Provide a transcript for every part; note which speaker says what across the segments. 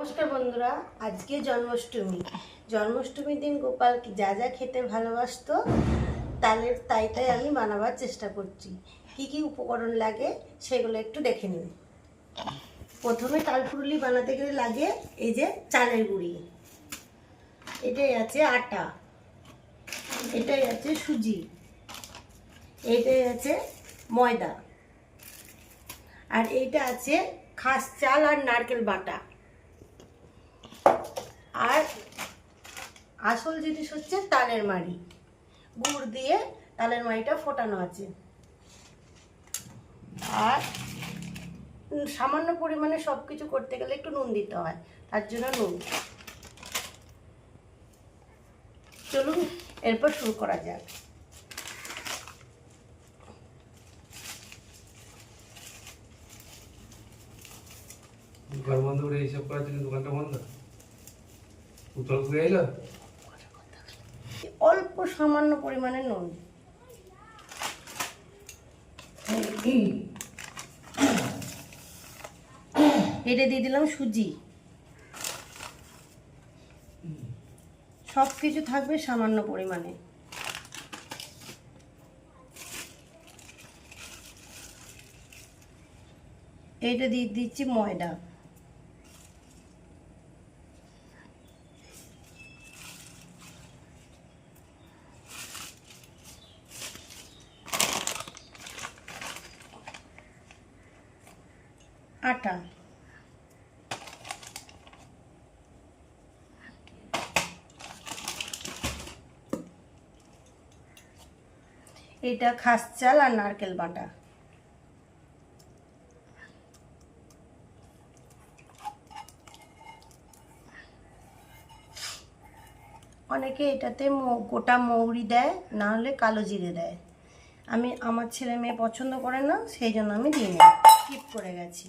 Speaker 1: নমস্কার বন্ধুরা, আজকে জন্মাষ্টমী। জন্মাষ্টমীর দিন গোপাল যা যা খেতে ভালোবাসতো, তালের তাই তাই আমি বানাবার চেষ্টা করছি। কি কি উপকরণ লাগে, সেগুলো একটু দেখে নিন। প্রথমে তালপুরুলি বানাতে গেলে লাগে এই যে চালের গুঁড়ি। এটাই আছে আটা। এটাই আছে সুজি। এটাই আছে ময়দা। আর এইটা আছে খাস চাল আর নারকেল বাটা। আর আসল জিনিস হচ্ছে তালের মাড়ি। গুড় দিয়ে তালের মাড়িটা ফোটানো আছে। আর সামান্য পরিমাণে সব কিছু করতে গেলে একটু নুন দিতে হয়, তার জন্য নুন। চলুন, এরপর শুরু করা যাক।
Speaker 2: দোকান বন্ধ করে এইসব করার জন্য দোকানটা বন্ধ?
Speaker 1: অল্প সামান্য পরিমাণে নুন। এটা দিয়ে দিলাম সুজি। সব কিছু থাকবে সামান্য পরিমাণে। এইটা দিয়ে দিচ্ছি ময়দা। আটা। এটা খাস চাল আর নারকেল বাটা। অনেকে এটাতে গোটা মৌরি দেয়, না হলে কালো জিরে দেয়। আমি, আমার ছেলে মেয়ে পছন্দ করে না, সেই জন্য আমি দিই। না স্কিপ করে গেছি।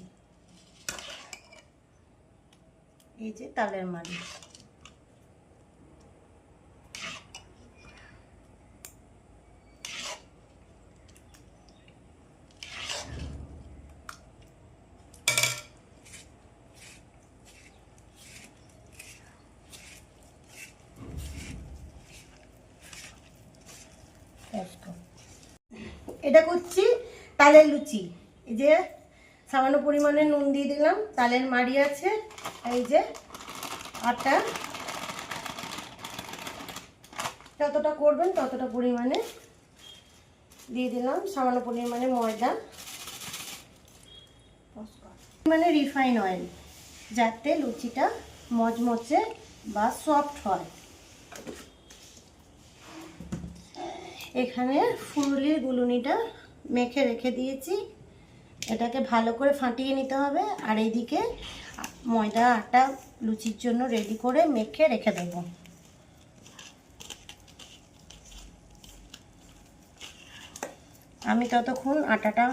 Speaker 1: এই যে তালের মাড়ি। এটা করছি তালের লুচি। এই যে সামান্য পরিমাণে নুন দিয়ে দিলাম, তালের মাড়ি আছে, এই যে আটা। যতটা করবেন ততটা পরিমাণে দিয়ে দিলাম, সামান্য পরিমাণে ময়দা। মানে রিফাইন অয়েল, যাতে লুচিটা মচমচে বা সফট হয়। এখানে ফুলুলির গুলুনিটা মেখে রেখে দিয়েছি। এটাকে ভালো করে ফাটিয়ে নিতে হবে। আর এইদিকে ময়দা, আটা, লুচির জন্য রেডি করে মেখে রেখে দেবো। আমি ততক্ষণ আটাটা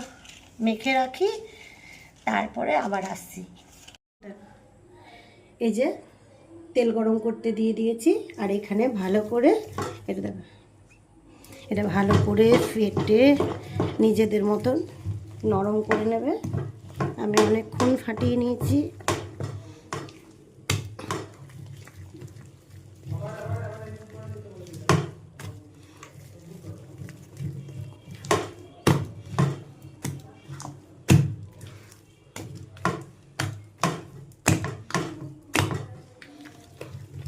Speaker 1: মেখে রাখি, তারপরে আবার আসছি। এই যে তেল গরম করতে দিয়ে দিয়েছি, আর এখানে ভালো করে এটা এটা ভালো করে ফেটে নিজেদের মতন নরম করে নেবে। আমি অনেকক্ষণ ফাটিয়ে নিয়েছি।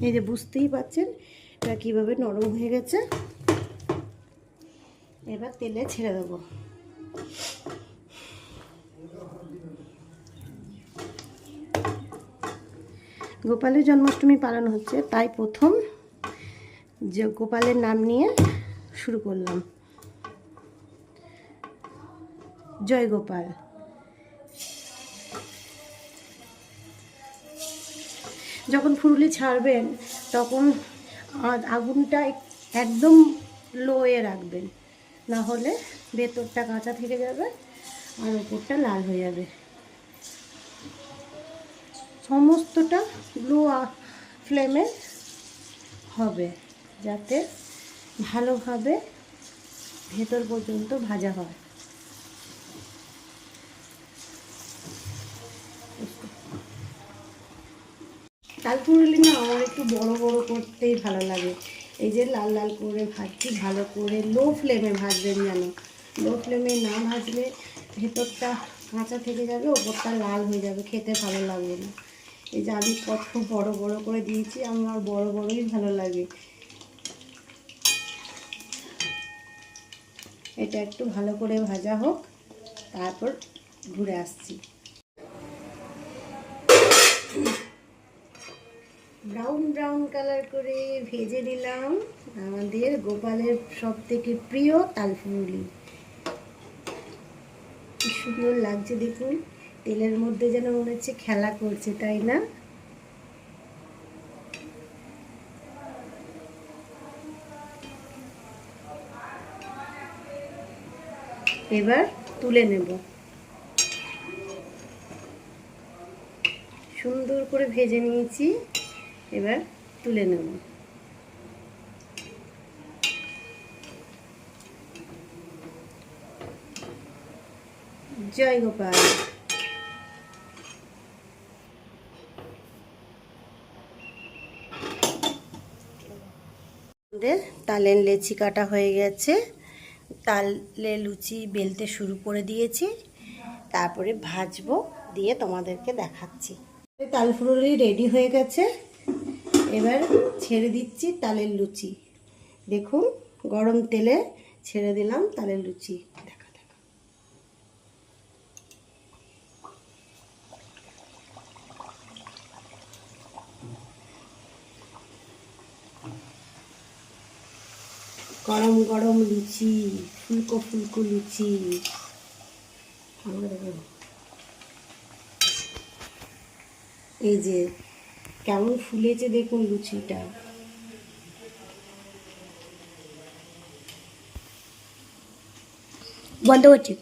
Speaker 1: এই যে বুঝতেই পাচ্ছেন এটা কীভাবে নরম হয়ে গেছে। এবার তেলে ছেড়ে দেবো। গোপালের জন্মাষ্টমী পালন হচ্ছে, তাই প্রথম যে গোপালের নাম নিয়ে শুরু করলাম। জয় গোপাল। যখন ফুরুলি ছাড়বেন, তখন আগুনটা একদম লোয়ে রাখবেন, না হলে ভেতরটা কাঁচা থেকে যাবে আর ওপরটা লাল হয়ে যাবে। সমস্তটা লো ফ্লেমে হবে, যাতে ভালোভাবে ভেতর পর্যন্ত ভাজা হয়। তালপুরুলি না আমার একটু বড় বড় করতেই ভালো লাগে। এই যে লাল লাল করে ভাজছি, ভালো করে লো ফ্লেমে ভাজবেন যেন। লো ফ্লেমে না ভাজলে ভেতরটা কাঁচা থেকে যাবে, ওপরটা লাল হয়ে যাবে, খেতে ভালো লাগবে না। এই যে আমি কত বড় বড় করে দিয়েছি, আমার বড় বড়ই ভালো লাগে। এটা একটু ভালো করে ভাজা হোক, তারপর ঘুরে আসছি। ব্রাউন ব্রাউন কালার করে ভেজে নিলাম আমাদের গোপালের সব থেকে প্রিয় তালফুলি কি সুন্দর লাগছে দেখুন। তেলের মধ্যে যেন মনে হচ্ছে খেলা করছে, তাই না? এবার তুলে নেব। সুন্দর করে ভেজে নিয়েছি, এবার তুলে নেব। জয় গোপাল। আমাদের তালের লেচি কাটা হয়ে গেছে। তালে লুচি বেলতে শুরু করে দিয়েছি। তারপরে ভাজবো, দিয়ে তোমাদেরকে দেখাচ্ছি। তাল রেডি হয়ে গেছে। এবার ছেড়ে দিচ্ছি তালের লুচি। দেখুন, গরম তেলে ছেড়ে দিলাম তালের লুচি। গরম গরম লুচি ফুলকো ফুলকো লুচি। এই যে কেমন ফুলেছে দেখুন লুচিটা।
Speaker 3: বন্ধ করছি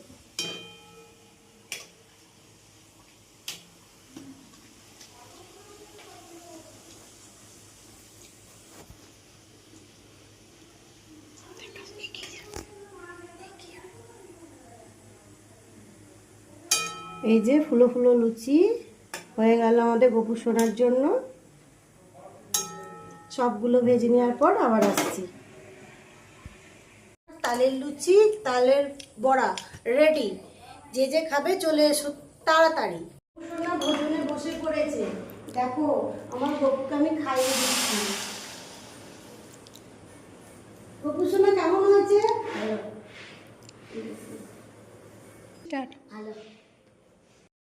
Speaker 1: এই যে ফুলো ফুলো লুচি হয়ে গেল আমাদের গপু সোনার জন্য। সবগুলো ভেজে নেওয়ার পর আবার আসছি। তালের লুচি, তালের বড়া রেডি যে যে খাবে চলে এসো তাড়াতাড়ি। ভোজনে বসে পড়েছে। দেখো, আমার গপুকে আমি খাইয়ে দিচ্ছি। গপু সোনা, কেমন হয়েছে?
Speaker 3: স্টার্ট